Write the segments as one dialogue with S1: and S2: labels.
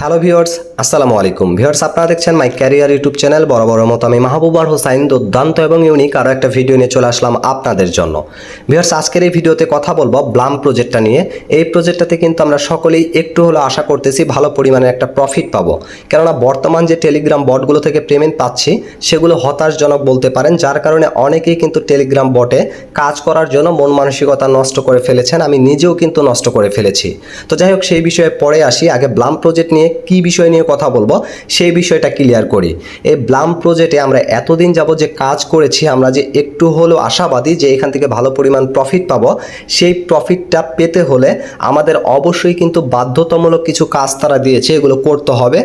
S1: Hello viewers আসসালামু আলাইকুম viewers আপনারা দেখছেন মাই ক্যারিয়ার ইউটিউব চ্যানেল বড় মতো আমি মাহবুবার হোসাইন দুর্দান্ত এবং ইউনিক আরও একটা ভিডিও নিয়ে চলে আসলাম আপনাদের জন্য। ভিউয়ার্স আজকের এই ভিডিওতে কথা বলব ব্লাম প্রজেক্টটা নিয়ে। এই প্রজেক্টটাতে কিন্তু আমরা সকলেই একটু হলেও আশা করতেছি ভালো পরিমাণে একটা প্রফিট পাবো। কেননা বর্তমান যে টেলিগ্রাম বটগুলো থেকে পেমেন্ট পাচ্ছি, সেগুলো হতাশজনক বলতে পারেন, যার কারণে অনেকেই কিন্তু টেলিগ্রাম বটে কাজ করার জন্য মন মানসিকতা নষ্ট করে ফেলেছেন, আমি নিজেও কিন্তু নষ্ট করে ফেলেছি। তো যাই হোক, সেই বিষয়ে পরে আসি। আগে ব্লাম প্রজেক্ট নিয়ে কি বিষয় নিয়ে কথা বলব, সেই বিষয়টা ক্লিয়ার করি। এই ব্লাম প্রজেক্টে আমরা এতদিন যাব যে কাজ করেছি, আমরা যে একটু হলেও আশাবাদী যে এখান থেকে ভালো পরিমাণ প্রফিট পাবো, সেই প্রফিটটা পেতে হলে আমাদের অবশ্যই কিন্তু বাধ্যতামূলক কিছু কাজ তারা দিয়েছে, এগুলো করতে হবে।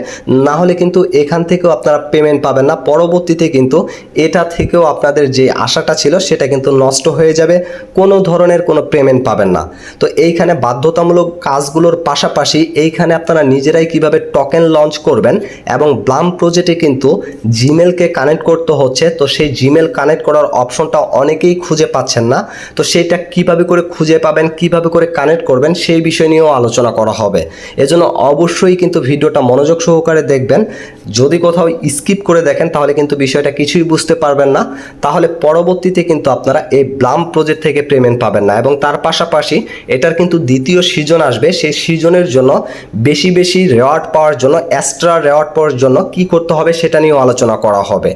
S1: না হলে কিন্তু এখান থেকেও আপনারা পেমেন্ট পাবেন না। পরবর্তীতে কিন্তু এটা থেকেও আপনাদের যে আশাটা ছিল, সেটা কিন্তু নষ্ট হয়ে যাবে। কোনো ধরনের কোনো পেমেন্ট পাবেন না। তো এইখানে বাধ্যতামূলক কাজগুলোর পাশাপাশি এইখানে আপনারা নিজেরাই কীভাবে টোকেন লঞ্চ করবেন এবং ব্লাম প্রজেক্টে কিন্তু জিমেলকে কানেক্ট করতে হচ্ছে, তো সেই জিমেল কানেক্ট করার অপশনটা অনেকেই খুঁজে পাচ্ছেন না। তো সেইটা কীভাবে করে খুঁজে পাবেন, কীভাবে করে কানেক্ট করবেন, সেই বিষয় নিয়েও আলোচনা করা হবে। এজন্য অবশ্যই কিন্তু ভিডিওটা মনোযোগ সহকারে দেখবেন। যদি কোথাও স্কিপ করে দেখেন, তাহলে কিন্তু বিষয়টা কিছুই বুঝতে পারবেন না। তাহলে পরবর্তীতে কিন্তু আপনারা এই ব্লাম প্রজেক্ট থেকে পেমেন্ট পাবেন না। এবং তার পাশাপাশি এটার কিন্তু দ্বিতীয় সিজন আসবে। সেই সিজনের জন্য বেশি বেশি রেওয়ার্ড পাওয়ার জন্য এক্সট্রা রেওয়ার্ড পাওয়ার জন্য কি করতে হবে সেটা নিয়েও আলোচনা করা হবে।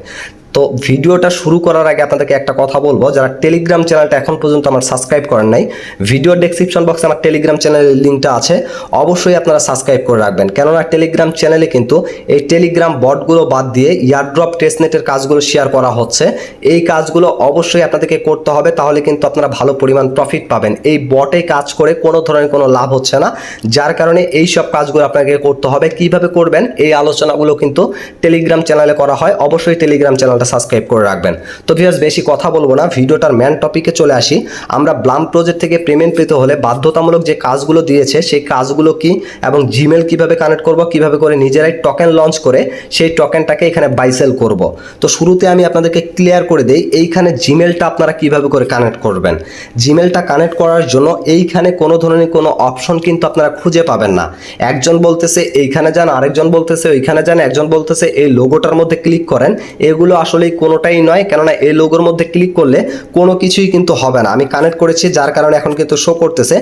S1: তো ভিডিওটা শুরু করার আগে আপনাদেরকে একটা কথা বলব। যারা টেলিগ্রাম চ্যানেলটা এখন পর্যন্ত আমার সাবস্ক্রাইব করেন নাই ভিডিও ডেসক্রিপশন বক্সে আমার টেলিগ্রাম চ্যানেলের লিঙ্কটা আছে। অবশ্যই আপনারা সাবস্ক্রাইব করে রাখবেন। কেননা টেলিগ্রাম চ্যানেলে কিন্তু এই টেলিগ্রাম বটগুলো বাদ দিয়ে ইয়ারড্রপ টেস্টনেটের কাজগুলো শেয়ার করা হচ্ছে। এই কাজগুলো অবশ্যই আপনাদেরকে করতে হবে, তাহলে কিন্তু আপনারা ভালো পরিমাণ প্রফিট পাবেন। এই বটে কাজ করে কোনো ধরনের কোনো লাভ হচ্ছে না। যার কারণে এই সব কাজগুলো আপনাকে করতে হবে। কীভাবে করবেন? এই আলোচনাগুলো কিন্তু টেলিগ্রাম চ্যানেলে করা হয়। অবশ্যই টেলিগ্রাম চ্যানেলটা সাবস্ক্রাইব করে রাখবেন। তো ভিউয়ার্স বেশি কথা বলব না, ভিডিওটার ম্যান টপিকে চলে আসি। আমরা ব্লাম প্রজেক্ট থেকে পেমেন্ট পেতে হলে বাধ্যতামূলক যে কাজগুলো দিয়েছে, সেই কাজগুলো কি এবং জিমেল কীভাবে কানেক্ট করব, কীভাবে করে নিজেরাই টোকেন লঞ্চ করে, সেই টোকেনটাকে এখানে বাইসেল করব। তো শুরুতে আমি আপনাদেরকে ক্লিয়ার করে দেই, এইখানে জিমেলটা আপনারা কীভাবে করে কানেক্ট করবেন? জিমেলটা কানেক্ট করার জন্য এইখানে কোনো ধরনের কোনো অপশন কিন্তু আপনারা খুঁজে পাবেন না। একজন বলতেছে, এইখানে যান। আরেকজন বলতেছে, ওইখানে যান। একজন বলতেছে, এই লোগোটার মধ্যে ক্লিক করেন। এগুলো আসলেই কোনোটাই নয়। কেননা এই লোগোর মধ্যে ক্লিক করলে কোনো কিছুই কিন্তু হবে না। আমি কানেক্ট করেছি, যার কারণে এখন কিন্তু শো করতেছে।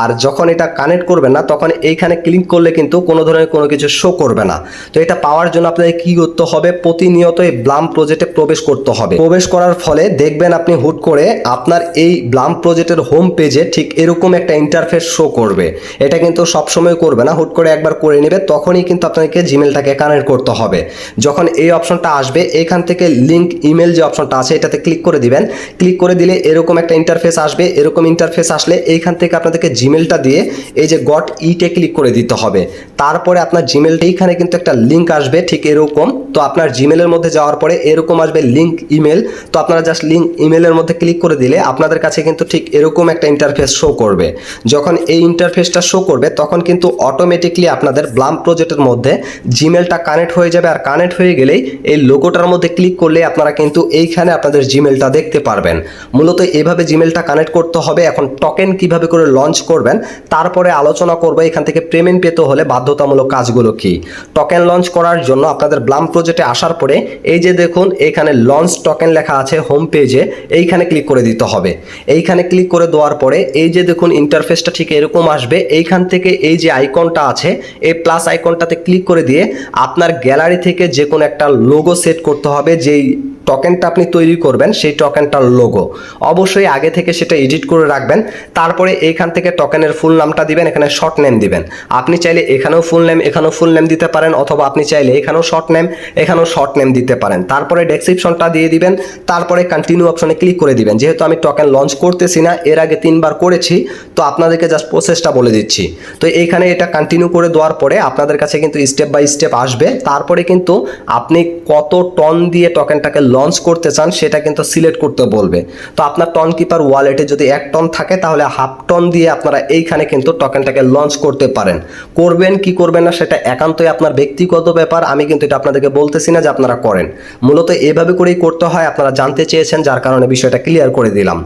S1: আর যখন এটা কানেক্ট করবেন না, তখন এইখানে ক্লিক করলে কিন্তু কোনো ধরনের কোনো কিছু শো করবে না। তো এটা পাওয়ার জন্য আপনাদের কি করতে হবে? প্রতিনিয়ত এই ব্লাম প্রজেক্টে প্রবেশ করতে হবে। প্রবেশ করার ফলে দেখবেন আপনি হুট করে আপনার এই ব্লাম প্রজেক্টের হোম পেজে ঠিক এরকম একটা ইন্টারফেস শো করবে। এটা কিন্তু সবসময় করবে না। হুট করে একবার করে নেবে, তখনই কিন্তু আপনাকে জিমেলটাকে কানেক্ট করতে হবে। যখন এই অপশনটা আসবে, এখান থেকে লিঙ্ক ইমেল যে অপশনটা আছে, এটাতে ক্লিক করে দিবেন। ক্লিক করে দিলে এরকম একটা ইন্টারফেস আসবে। এরকম ইন্টারফেস আসলে এইখান থেকে আপনাদেরকে জিমেলটা দিয়ে এই যে গট ইটে ক্লিক করে দিতে হবে। তারপরে আপনার জিমেল এইখানে কিন্তু একটা লিঙ্ক আসবে, ঠিক এরকম। তো আপনার জিমেলের মধ্যে যাওয়ার পরে এরকম আসবে লিঙ্ক ইমেল তো আপনারা জাস্ট লিঙ্ক ইমেলের মধ্যে ক্লিক করে দিলে আপনাদের কাছে কিন্তু ঠিক এরকম একটা ইন্টারফেস শো করবে। যখন এই ইন্টারফেসটা শো করবে, তখন কিন্তু অটোমেটিকলি আপনাদের ব্লাম প্রজেক্টের মধ্যে জিমেলটা কানেক্ট হয়ে যাবে। আর কানেক্ট হয়ে গেলেই এই লোগোটার মধ্যে ক্লিক করলে আপনারা কিন্তু এইখানে আপনাদের জিমেলটা দেখতে পারবেন। মূলত এভাবে জিমেলটা কানেক্ট করতে হবে, এখন টোকেন কীভাবে করে লঞ্চ করবেন, তারপরে আলোচনা করব, এখান থেকে পেমেন্ট পেতে হলে বাধ্যতামূলক কাজগুলো কি। টোকেন লঞ্চ করার জন্য আপনাদের ব্লাম প্রজেক্টে আসার পরে, এই যে দেখুন, এখানে লঞ্চ টোকেন লেখা আছে হোম পেজে এইখানে ক্লিক করে দিতে হবে। এইখানে ক্লিক করে দেওয়ার পরে, এই যে দেখুন ইন্টারফেসটা ঠিক এরকম আসবে। এইখান থেকে এই যে আইকনটা আছে, এই প্লাস আইকনটাতে ক্লিক করে দিয়ে আপনার গ্যালারি থেকে যে কোনো একটা লোগো সেট করতে হবে যেই টোকেনটা আপনি তৈরি করবেন, সেই টোকেনটার লোগো অবশ্যই আগে থেকে সেটা এডিট করে রাখবেন, তারপরে এইখান থেকে টোকেনের ফুল নামটা দিবেন, এখানে শর্ট নেম দিবেন। আপনি চাইলে এখানেও ফুল নেম এখানেও ফুল নেম দিতে পারেন, অথবা আপনি চাইলে এখানেও শর্ট নেম এখানেও শর্ট নেম দিতে পারেন। তারপরে ডেসক্রিপশনটা দিয়ে দিবেন, তারপরে কন্টিনিউ অপশনে ক্লিক করে দিবেন। যেহেতু আমি টোকেন লঞ্চ করতেছি না, এর আগে তিনবার করেছি, তো আপনাদেরকে জাস্ট প্রসেসটা বলে দিচ্ছি। তো এইখানে এটা কন্টিনিউ করে দেওয়ার পরে আপনাদের কাছে কিন্তু স্টেপ বাই স্টেপ আসবে। তারপরে কিন্তু আপনি কত টন দিয়ে টোকেনটাকে লঞ্চ করতে চান, সেটা কিন্তু সিলেক্ট করতে বলবে। তো আপনার টন কিপার ওয়ালেটে যদি এক টন থাকে, তাহলে হাফ টন দিয়ে আপনারা এইখানে কিন্তু টোকেনটাকে লঞ্চ করতে পারেন। করবেন কি করবেন না, সেটা একান্তই আপনার ব্যক্তিগত ব্যাপার। আমি কিন্তু এটা আপনাদেরকে বলতেছি না যে আপনারা করেন। মূলত এভাবে করেই করতে হয়, আপনারা জানতে চেয়েছেন, যার কারণে বিষয়টা ক্লিয়ার করে দিলাম।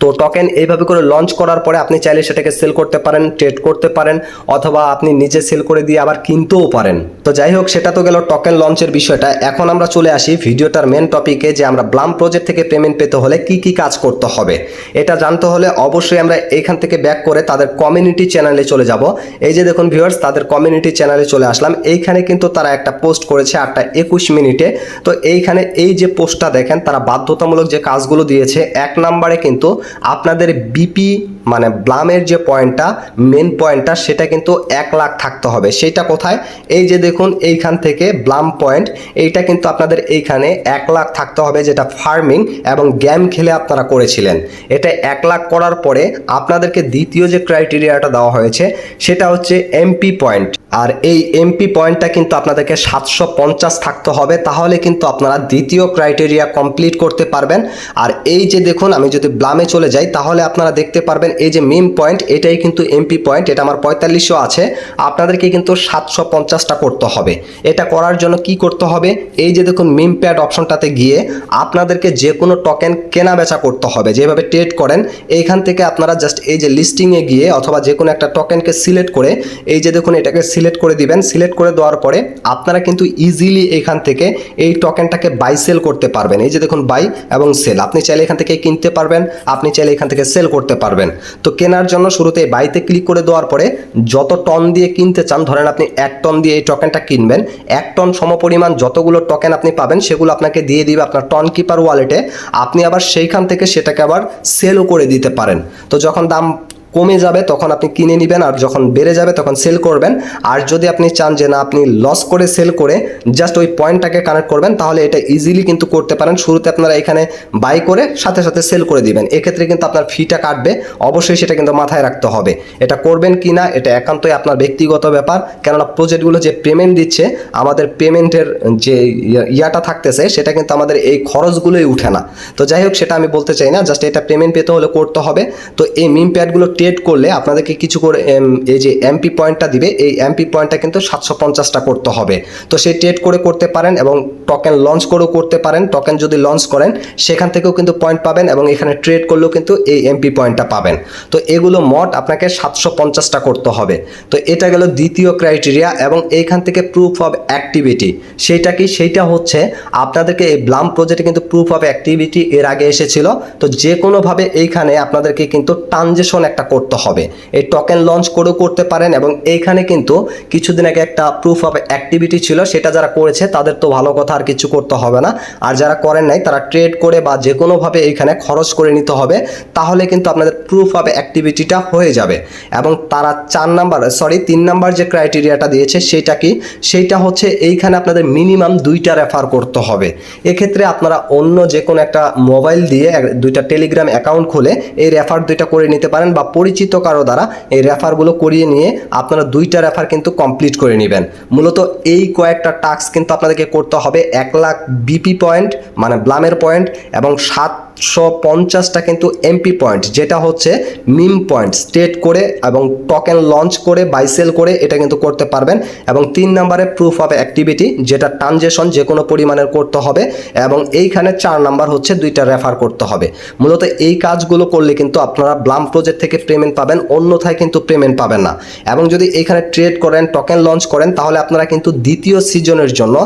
S1: তো টোকেন এইভাবে করে লঞ্চ করার পরে আপনি চাইলে সেটাকে সেল করতে পারেন ট্রেড করতে পারেন, অথবা আপনি নিজে সেল করে দিয়ে আবার কিনতেও পারেন। তো যাই হোক, সেটা তো গেল টোকেন লঞ্চের বিষয়টা। এখন আমরা চলে আসি ভিডিওটার মেন টপিকে যে আমরা ব্লাম প্রজেক্ট থেকে পেমেন্ট পেতে হলে কি কি কাজ করতে হবে। এটা জানতে হলে অবশ্যই আমরা এইখান থেকে ব্যাক করে তাদের কমিউনিটি চ্যানেলে চলে যাব। এই যে দেখুন ভিউয়ার্স তাদের কমিউনিটি চ্যানেলে চলে আসলাম। এইখানে কিন্তু তারা একটা পোস্ট করেছে আটটা একুশ মিনিটে। তো এইখানে এই যে পোস্টটা দেখেন, তারা বাধ্যতামূলক যে কাজগুলো দিয়েছে, এক নাম্বারে কিন্তু আপনাদের বিপি মানে ব্লামের যে পয়েন্টটা মেন পয়েন্টটা, সেটা কিন্তু এক লাখ থাকতে হবে। সেটা কোথায়? এই যে দেখুন, এইখান থেকে ব্লাম পয়েন্ট, এইটা কিন্তু আপনাদের এইখানে এক লাখ থাকতে হবে, যেটা ফার্মিং এবং গেম খেলে আপনারা করেছিলেন। এটা এক লাখ করার পরে আপনাদেরকে দ্বিতীয় যে ক্রাইটেরিয়াটা দেওয়া হয়েছে, সেটা হচ্ছে এমপি পয়েন্ট আর এই এমপি পয়েন্টটা কিন্তু আপনাদেরকে সাতশো পঞ্চাশ থাকতে হবে, তাহলে কিন্তু আপনারা দ্বিতীয় ক্রাইটেরিয়া কমপ্লিট করতে পারবেন। আর এই যে দেখুন, আমি যদি ব্লামে চলে যাই, তাহলে আপনারা দেখতে পারবেন এই যে মিম পয়েন্ট এটাই কিন্তু এমপি পয়েন্ট এটা আমার পঁয়তাল্লিশশো আছে। আপনাদেরকে কিন্তু সাতশো পঞ্চাশটা করতে হবে। এটা করার জন্য কি করতে হবে? এই যে দেখুন মিম প্যাড অপশনটাতে গিয়ে আপনাদেরকে যে কোনো টোকেন কেনা বেচা করতে হবে। যেভাবে ট্রেড করেন, এইখান থেকে আপনারা জাস্ট এই যে লিস্টিংয়ে গিয়ে অথবা যে কোনো একটা টোকেনকে সিলেক্ট করে, এই যে দেখুন, এটাকে সিলেক্ট করে দিবেন। সিলেক্ট করে দেওয়ার পরে আপনারা কিন্তু ইজিলি এখান থেকে এই টোকেনটাকে বাই সেল করতে পারবেন। এই যে দেখুন বাই এবং সেল আপনি চাইলে এখান থেকে কিনতে পারবেন, আপনি চাইলে এখান থেকে সেল করতে পারবেন। তো কেনার জন্য শুরুতে বাইতে ক্লিক করে দেওয়ার পরে যত টন দিয়ে কিনতে চান, ধরেন আপনি এক টন দিয়ে এই টোকেনটা কিনবেন, এক টন সমপরিমাণ যতগুলো টোকেন আপনি পাবেন, সেগুলো আপনাকে দিয়ে দিবে আপনার টন কিপার ওয়ালেটে আপনি আবার সেইখান থেকে সেটাকে আবার সেলও করে দিতে পারেন। তো যখন দাম কমে যাবে, তখন আপনি কিনে নেবেন আর যখন বেড়ে যাবে তখন সেল করবেন। আর যদি আপনি চান যে না, আপনি লস করে সেল করে জাস্ট ওই পয়েন্টটাকে কানেক্ট করবেন, তাহলে এটা ইজিলি কিন্তু করতে পারেন। শুরুতে আপনারা এখানে বাই করে সাথে সাথে সেল করে দিবেন। এক্ষেত্রে কিন্তু আপনার ফিটা কাটবে। অবশ্যই সেটা কিন্তু মাথায় রাখতে হবে। এটা করবেন কি না এটা একান্তই আপনার ব্যক্তিগত ব্যাপার। কেননা প্রজেক্টগুলো যে পেমেন্ট দিচ্ছে, আমাদের পেমেন্টের যে ইয়া- ইয়াটা থাকতেছে, সেটা কিন্তু আমাদের এই খরচগুলোই উঠে না। তো যাই হোক, সেটা আমি বলতে চাই না। জাস্ট এটা পেমেন্ট পেতে হলে করতে হবে। তো এই মিম প্যাডগুলো ট্রেড করলে আপনাদেরকে কিছু করে এই যে এমপি পয়েন্টটা দিবে, এই এমপি পয়েন্টটা কিন্তু সাতশো পঞ্চাশটা করতে হবে। তো সেই ট্রেড করে করতে পারেন এবং টোকেন লঞ্চ করেও করতে পারেন। টোকেন যদি লঞ্চ করেন, সেখান থেকেও কিন্তু পয়েন্ট পাবেন এবং এখানে ট্রেড করলেও কিন্তু এই এমপি পয়েন্টটা পাবেন। তো এগুলো মোট আপনাকে সাতশো পঞ্চাশটা করতে হবে। তো এটা গেল দ্বিতীয় ক্রাইটেরিয়া এবং এইখান থেকে প্রুফ অফ অ্যাক্টিভিটি সেইটা কি? সেইটা হচ্ছে আপনাদেরকে এই ব্লাম প্রজেক্টে কিন্তু প্রুফ অফ অ্যাক্টিভিটি এর আগে এসেছিল। তো যে কোনোভাবে এইখানে আপনাদেরকে কিন্তু ট্রানজেকশন একটা করতে হবে। এই টোকেন লঞ্চ করেও করতে পারেন এবং এইখানে কিন্তু কিছুদিন আগে একটা প্রুফ অফ অ্যাক্টিভিটি ছিল, সেটা যারা করেছে তাদের তো ভালো কথা আর কিছু করতে হবে না। আর যারা করেন নাই, তারা ট্রেড করে বা যে কোনোভাবে এইখানে খরচ করে নিতে হবে, তাহলে কিন্তু আপনাদের প্রুফ অফ অ্যাক্টিভিটিটা হয়ে যাবে। এবং তারা চার নাম্বার সরি তিন নাম্বার যে ক্রাইটেরিয়াটা দিয়েছে, সেটা কি? সেইটা হচ্ছে এইখানে আপনাদের মিনিমাম দুইটা রেফার করতে হবে। এক্ষেত্রে আপনারা অন্য যে কোনো একটা মোবাইল দিয়ে দুইটা টেলিগ্রাম অ্যাকাউন্ট খুলে এই রেফার দুইটা করে নিতে পারেন বা পরিচিত কারও দ্বারা এই রেফারগুলো করিয়ে নিয়ে আপনারা দুইটা রেফার কিন্তু কমপ্লিট করে নেবেন। মূলত এই কয়েকটা টাস্ক কিন্তু আপনাদেরকে করতে হবে এক লাখ বিপি পয়েন্ট মানে ব্লামের পয়েন্ট এবং সাত সাতশো পঞ্চাশটা কিন্তু এমপি পয়েন্ট যেটা হচ্ছে মিম পয়েন্ট স্টেট করে এবং টোকেন লঞ্চ করে বাইসেল করে এটা কিন্তু করতে পারবেন। এবং তিন নম্বরে প্রুফ অফ অ্যাক্টিভিটি যেটা ট্রানজেকশন যে কোনো পরিমাণের করতে হবে এবং এইখানে চার নাম্বার হচ্ছে দুইটা রেফার করতে হবে। মূলত এই কাজগুলো করলে কিন্তু আপনারা ব্লাম প্রজেক্ট থেকে পেমেন্ট পাবেন, অন্যথায় কিন্তু পেমেন্ট পাবেন না। এবং যদি এখানে ট্রেড করেন টোকেন লঞ্চ করেন, তাহলে আপনারা কিন্তু দ্বিতীয় সিজনের জন্য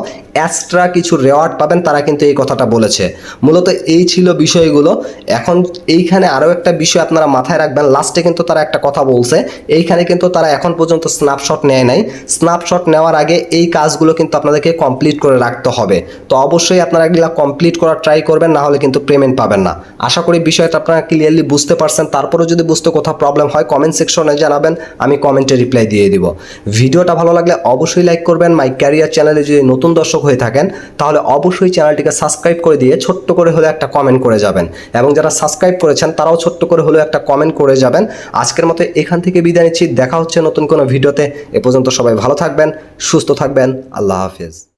S1: এক্সট্রা কিছু রেওয়ার্ড পাবেন, তারা কিন্তু এই কথাটা বলেছে। মূলত এই ছিল বিষয়গুলো। এখন এইখানে আরও একটা বিষয় আপনারা মাথায় রাখবেন লাস্টে কিন্তু তারা একটা কথা বলছে। এইখানে কিন্তু তারা এখন পর্যন্ত স্ন্যাপশট নেয় নাই। স্ন্যাপশট নেওয়ার আগে এই কাজগুলো কিন্তু আপনাদেরকে কমপ্লিট করে রাখতে হবে। তো অবশ্যই আপনারা এগুলা কমপ্লিট করার ট্রাই করবেন, না হলে কিন্তু পেমেন্ট পাবেন না। আশা করি বিষয়টা আপনারা ক্লিয়ারলি বুঝতে পারছেন। তারপরেও যদি বুঝতে কোথাও প্রবলেম হয় কমেন্ট সেকশনে জানাবেন, আমি কমেন্টে রিপ্লাই দিয়ে দিব। ভিডিওটা ভালো লাগলে অবশ্যই লাইক করবেন মাই ক্যারিয়ার চ্যানেলে যদি নতুন দর্শক হয়ে থাকেন, তাহলে অবশ্যই চ্যানেলটিকে সাবস্ক্রাইব করে দিয়ে ছোট্ট করে হলে একটা কমেন্ট করে যাবেন। এবং যারা সাবস্ক্রাইব করেছেন, তারাও ছোট্ট করে হলেও একটা কমেন্ট করে যাবেন। আজকের মতো এখান থেকে বিদায় নিচ্ছি, দেখা হচ্ছে নতুন কোনো ভিডিওতে। এ পর্যন্ত সবাই ভালো থাকবেন, সুস্থ থাকবেন, আল্লাহ হাফিজ।